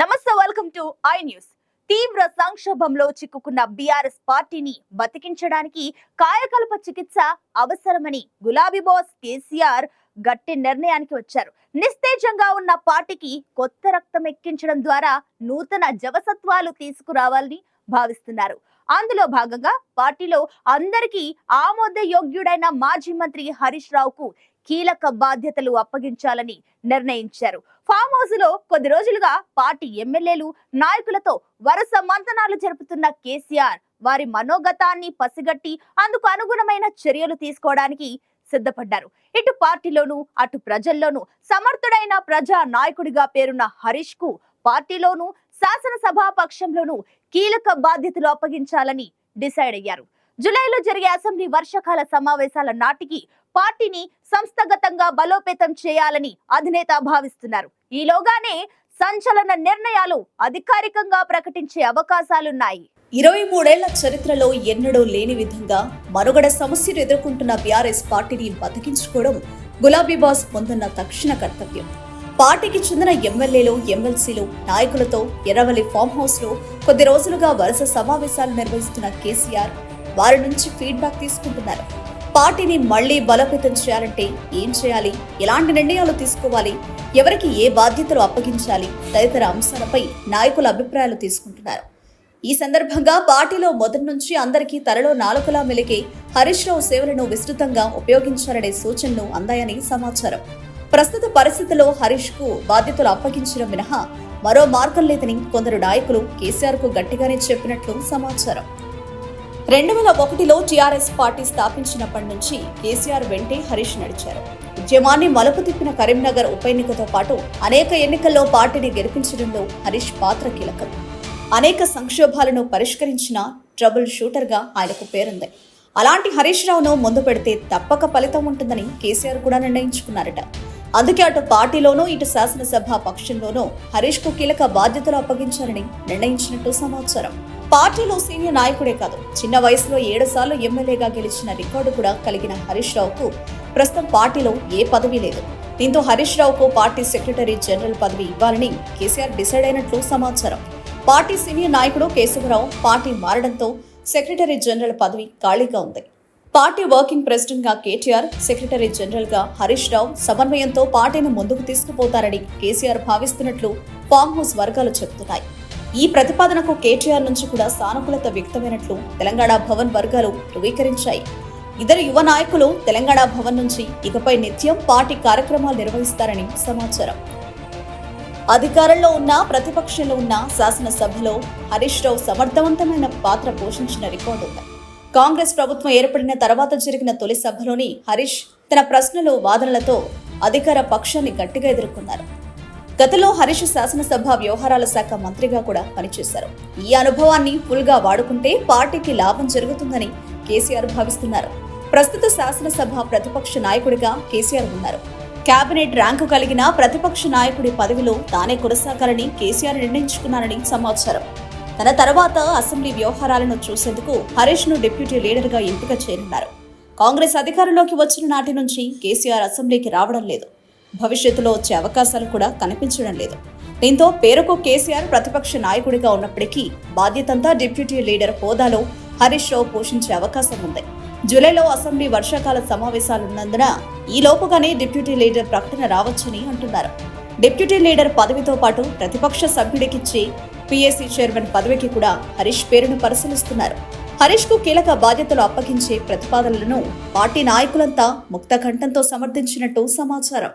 నమస్తే welcome to I news. తీవ్ర సంక్షోభంలో చిక్కుకున్న బీఆర్ఎస్ పార్టీని బతికించడానికి కాయకల్ప చికిత్స అవసరమని గులాబీ బాస్ కేసీఆర్ గట్టి నిర్ణయానికి వచ్చారు. నిస్తేజంగా ఉన్న పార్టీకి కొత్త రక్తం ఎక్కించడం ద్వారా నూతన జవసత్వాలు తీసుకురావాలని భావిస్తున్నారు. అందులో భాగంగా పార్టీలో అందరికీ ఆమోదయోగ్యుడైన మాజీ మంత్రి హరీష్ రావుకు కీలక బాధ్యతలు అప్పగించాలని నిర్ణయించారు. ఫామ్ హౌస్లో కొద్ది రోజులుగా పార్టీ ఎమ్మెల్యేలు నాయకులతో వరుస మంతనాలు జరుపుతున్న కేసీఆర్ వారి మనోగతాన్ని పసిగట్టి అందుకు అనుగుణమైన చర్యలు తీసుకోవడానికి సిద్ధపడ్డారు. ఇటు పార్టీలోనూ అటు ప్రజల్లోనూ సమర్థుడైన ప్రజా నాయకుడిగా పేరున్న హరీష్కు పార్టీలోనూ శాసనసభా పక్షంలోనూ కీలక బాధ్యతలు అప్పగించాలని డిసైడ్ అయ్యారు. జూలైలో జరిగే అసెంబ్లీ వర్షకాల సమావేశాల నాటికి పార్టీని సంస్థగతంగా బలోపేతం చేయాలని అధినేత భావిస్తున్నారు. ఈలోగానే సంచలన నిర్ణయాలు అధికారికంగా ప్రకటించే అవకాశాలున్నాయి. ఇరవై మూడేళ్ళ చరిత్రలో ఎన్నడూ లేని విధంగా మనుగడ సమస్యలు ఎదుర్కొంటున్న బీఆర్ఎస్ పార్టీని బతికించుకోవడం గులాబీ బాస్ పొందున్న తక్షణ కర్తవ్యం. పార్టీకి చెందిన ఎమ్మెల్యేలు ఎమ్మెల్సీలు నాయకులతో ఎర్రవల్లి ఫామ్ హౌస్లో కొద్ది రోజులుగా వరుస సమావేశాలు నిర్వహిస్తున్న కేసీఆర్ వారి నుంచి ఫీడ్బ్యాక్ తీసుకుంటున్నారు. పార్టీని మళ్ళీ బలోపేతం చేయాలంటే ఏం చేయాలి? ఎలాంటి నిర్ణయాలు తీసుకోవాలి? ఎవరికి ఏ బాధ్యతలు అప్పగించాలి? తదితర అంశాలపై నాయకుల అభిప్రాయాలు తీసుకుంటున్నారు. ఈ సందర్భంగా పార్టీలో మొదటి నుంచి అందరికీ తలలో నాలుకలా మెలికే హరీష్ రావు సేవలను విస్తృతంగా ఉపయోగించాలనే సూచనలు అందాయని సమాచారం. ప్రస్తుత పరిస్థితుల్లో హరీష్కు బాధ్యతలు అప్పగించడం మినహా మరో మార్గం లేదని కొందరు నాయకులు కేసీఆర్కు గట్టిగానే చెప్పినట్లు సమాచారం. రెండు వేల ఒకటిలో టీఆర్ఎస్ పార్టీ స్థాపించినప్పటి నుంచి కేసీఆర్ వెంటే హరీష్ నడిచారు. ఉద్యమాన్ని మలుపు తిప్పిన కరీంనగర్ ఉప ఎన్నికతో పాటు అనేక ఎన్నికల్లో పార్టీని గెలిపించడంలో హరీష్ పాత్ర కీలకం. అనేక సంక్షోభాలను పరిష్కరించిన ట్రబుల్ షూటర్గా ఆయనకు పేరుంది. అలాంటి హరీష్ రావును ముందు పెడితే తప్పక ఫలితం ఉంటుందని కేసీఆర్ కూడా నిర్ణయించుకున్నారట. అందుకే అటు పార్టీలోనూ ఇటు శాసనసభ పక్షంలోనూ హరీష్కు కీలక బాధ్యతలు అప్పగించాలని నిర్ణయించినట్టు సమాచారం. పార్టీలో సీనియర్ నాయకుడే కాదు చిన్న వయసులో ఏడు సార్లు ఎమ్మెల్యేగా గెలిచిన రికార్డు కూడా కలిగిన హరీష్ రావుకు ప్రస్తుతం పార్టీలో ఏ పదవి లేదు. దీంతో హరీష్ రావుకు పార్టీ సెక్రటరీ జనరల్ పదవి ఇవ్వాలని కేసీఆర్ డిసైడ్ అయినట్లు సమాచారం. పార్టీ సీనియర్ నాయకుడు కేశవరావు పార్టీ మారడంతో సెక్రటరీ జనరల్ పదవి ఖాళీగా ఉంది. పార్టీ వర్కింగ్ ప్రెసిడెంట్గా కేటీఆర్ సెక్రటరీ జనరల్గా హరీష్ రావు సమన్వయంతో పార్టీని ముందుకు తీసుకుపోతారని కేసీఆర్ భావిస్తున్నట్లు ఫామ్ హౌస్ వర్గాలు చెబుతున్నాయి. ఈ ప్రతిపాదనకు కేటీఆర్ నుంచి కూడా సానుకూలత వ్యక్తమైనట్లు తెలంగాణ భవన్ వర్గాలు ధృవీకరించాయి. ఇద్దరు యువ నాయకులు తెలంగాణ భవన్ నుంచి ఇకపై నిత్యం పార్టీ కార్యక్రమాలు నిర్వహిస్తారని సమాచారం. అధికారంలో ఉన్న ప్రతిపక్షంలో ఉన్న శాసనసభలో హరీష్ రావు సమర్థవంతమైన పాత్ర పోషించిన రికార్డు ఉంది. కాంగ్రెస్ ప్రభుత్వం ఏర్పడిన తర్వాత జరిగిన తొలి సభలోని హరీష్ తన ప్రశ్నలు వాదనలతో అధికార పక్షాన్ని గట్టిగా ఎదుర్కొన్నారు. గతంలో హరీష్ శాసనసభ వ్యవహారాల శాఖ మంత్రిగా కూడా పనిచేశారు. ఈ అనుభవాన్ని ఫుల్గా వాడుకుంటే పార్టీకి లాభం జరుగుతుందని కేసీఆర్ భావిస్తున్నారు. ప్రస్తుత శాసనసభ ప్రతిపక్ష నాయకుడిగా కేసీఆర్ ఉన్నారు. కేబినెట్ ర్యాంకు కలిగిన ప్రతిపక్ష నాయకుడి పదవిలో తానే కొనసాగాలని కేసీఆర్ నిర్ణయించుకున్నారని సమాచారం. తన తర్వాత అసెంబ్లీ వ్యవహారాలను చూసేందుకు హరీష్ను డిప్యూటీ లీడర్గా ఎంపిక చేయనున్నారు. కాంగ్రెస్ అధికారంలోకి వచ్చిన నాటి నుంచి కేసీఆర్ అసెంబ్లీకి రావడం లేదు. భవిష్యత్తులో వచ్చే అవకాశాలు కూడా కనిపించడం లేదు. దీంతో పేరుకు కేసీఆర్ ప్రతిపక్ష నాయకుడిగా ఉన్నప్పటికీ బాధ్యతంతా డిప్యూటీ లీడర్ హోదాలో హరీష్ రావు పోషించే అవకాశం ఉంది. జూలైలో అసెంబ్లీ వర్షాకాల సమావేశాలున్నందున ఈ లోపుగానే డిప్యూటీ లీడర్ ప్రకటన రావచ్చని అంటున్నారు. డిప్యూటీ లీడర్ పదవితో పాటు ప్రతిపక్ష సభ్యుడికిచ్చి పిఎస్సీ చైర్మన్ పదవికి కూడా హరీష్ పేరును పరిశీలిస్తున్నారు. హరీష్కు కీలక బాధ్యతలు అప్పగించే ప్రతిపాదనలను పార్టీ నాయకులంతా ముక్త కంఠంతో సమర్థించినట్టు సమాచారం.